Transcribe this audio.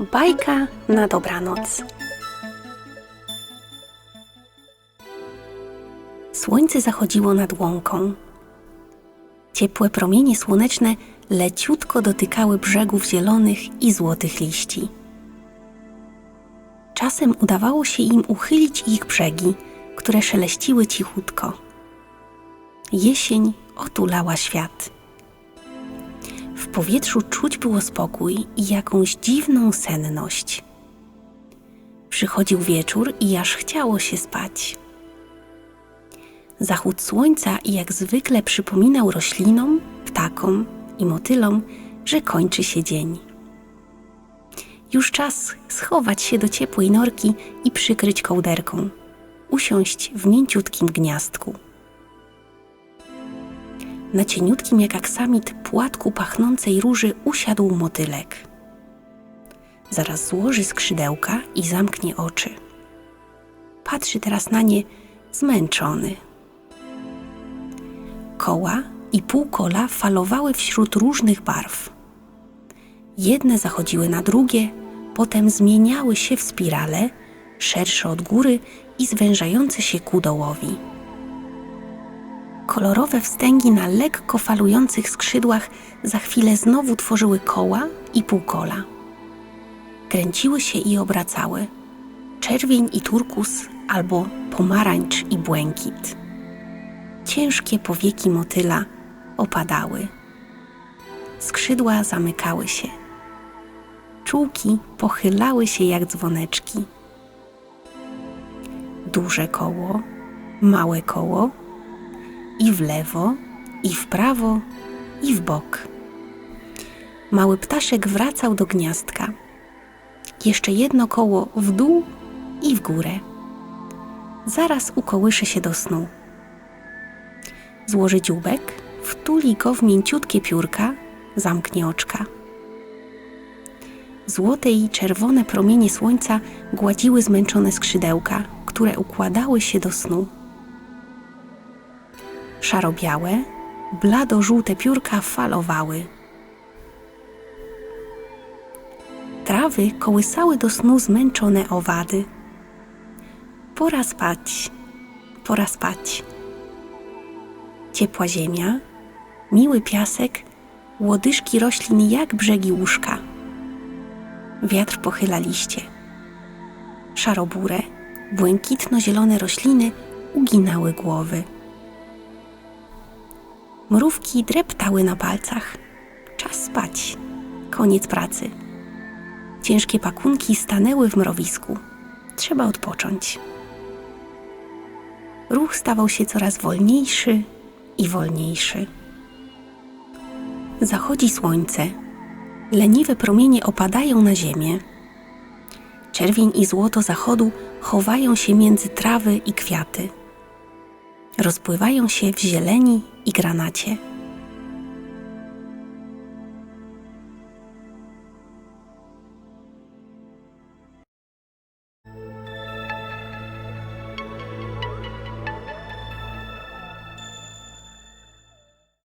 Bajka na dobranoc. Słońce zachodziło nad łąką. Ciepłe promienie słoneczne leciutko dotykały brzegów zielonych i złotych liści. Czasem udawało się im uchylić ich brzegi, które szeleściły cichutko. Jesień otulała świat. Powietrzu czuć było spokój i jakąś dziwną senność. Przychodził wieczór i aż chciało się spać. Zachód słońca jak zwykle przypominał roślinom, ptakom i motylom, że kończy się dzień. Już czas schować się do ciepłej norki i przykryć kołderką, usiąść w mięciutkim gniazdku. Na cieniutkim jak aksamit płatku pachnącej róży usiadł motylek. Zaraz złoży skrzydełka i zamknie oczy. Patrzy teraz na nie zmęczony. Koła i półkola falowały wśród różnych barw. Jedne zachodziły na drugie, potem zmieniały się w spirale, szersze od góry i zwężające się ku dołowi. Kolorowe wstęgi na lekko falujących skrzydłach za chwilę znowu tworzyły koła i półkola. Kręciły się i obracały. Czerwień i turkus albo pomarańcz i błękit. Ciężkie powieki motyla opadały. Skrzydła zamykały się. Czułki pochylały się jak dzwoneczki. Duże koło, małe koło, i w lewo, i w prawo, i w bok. Mały ptaszek wracał do gniazdka. Jeszcze jedno koło w dół i w górę. Zaraz ukołysze się do snu. Złoży dzióbek, wtuli go w mięciutkie piórka, zamknie oczka. Złote i czerwone promienie słońca gładziły zmęczone skrzydełka, które układały się do snu. Szaro-białe, blado-żółte piórka falowały. Trawy kołysały do snu zmęczone owady. Pora spać, pora spać. Ciepła ziemia, miły piasek, łodyżki roślin jak brzegi łóżka. Wiatr pochyla liście. Szarobure, błękitno-zielone rośliny uginały głowy. Mrówki dreptały na palcach. Czas spać. Koniec pracy. Ciężkie pakunki stanęły w mrowisku. Trzeba odpocząć. Ruch stawał się coraz wolniejszy i wolniejszy. Zachodzi słońce. Leniwe promienie opadają na ziemię. Czerwień i złoto zachodu chowają się między trawy i kwiaty rozpływają się w zieleni i granacie.